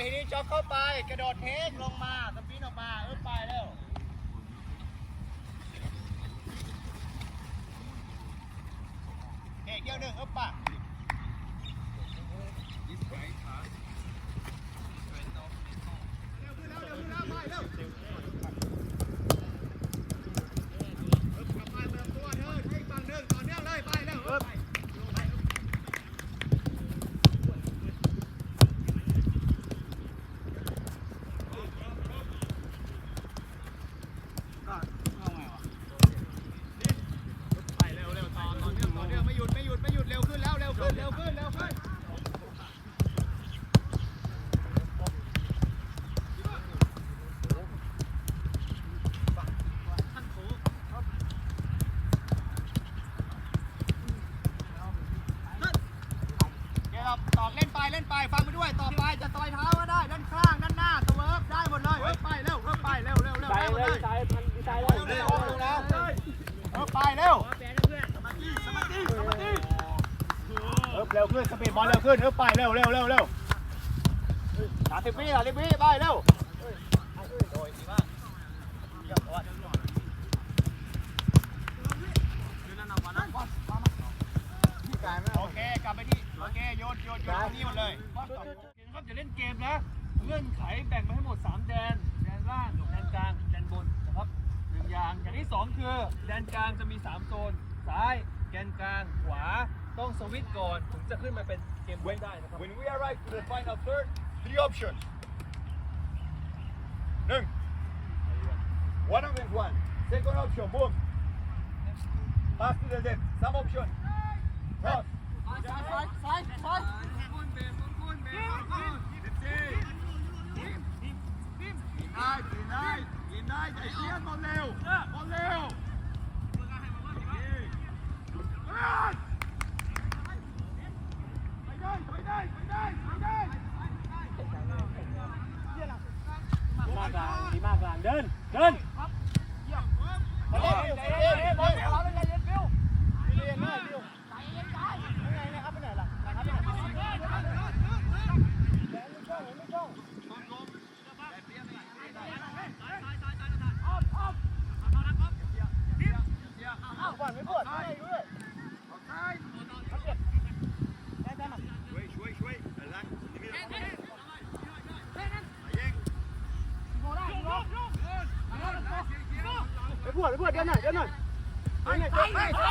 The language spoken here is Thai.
เคทีนี้จ็อกเข้าไปกระโดดเทคลงมาสปินออกมาเออไปเร็วเอกเดียวหนึ่งเออปะไปเร็วเร็วต่อต่อเนื่องต่อเนื่องไม่หยุดไม่หยุดไม่หยุดเร็วขึ้นแล้วเร็วขึ้นเร็วขึ้นเร็วขึ้น เดี๋ยวเรา ตอกเล่นไปเล่นไปฟังไปด้วยต่อไปจะต่อยเท้าก็ได้ด้านข้างด้านหน้าสเวิร์ฟ เออเร็วขึ้นสปีดบอลเร็วขึ้นเออไปเร็วเร็วเร็วเร็วสามสิบวิสามสิบวิไปเร็วโดยดีมากเยี่ยมยอดโอเคกลับไปที่โอเคโยนโยนโยนตรงนี้หมดเลยนะครับจะเล่นเกมนะเงื่อนไขแบ่งมาให้หมด 3 แดน แดนล่าง แดนกลาง แดนบนนะครับหนึ่งอย่างอย่างที่ 2 คือ แดนกลางจะมี 3 โซน ซ้าย แกนกลาง ขวา ต้องสวิตช์ก่อน ถึงจะขึ้นมาเป็นเกมเว้นได้นะครับ When we arrive to the final third, three options. หนึ่ง One of them is one. Second option, boom. Pass to the left. Some option. Cross. ได้กินได้กินได้ใจเย็นบอลเร็วบอลเร็ว ากกลางดีมากกลางเดินเดิน ไปบวดไปบวดเดี๋ยวหน่อยเดี๋ยวหน่อยไปไปไป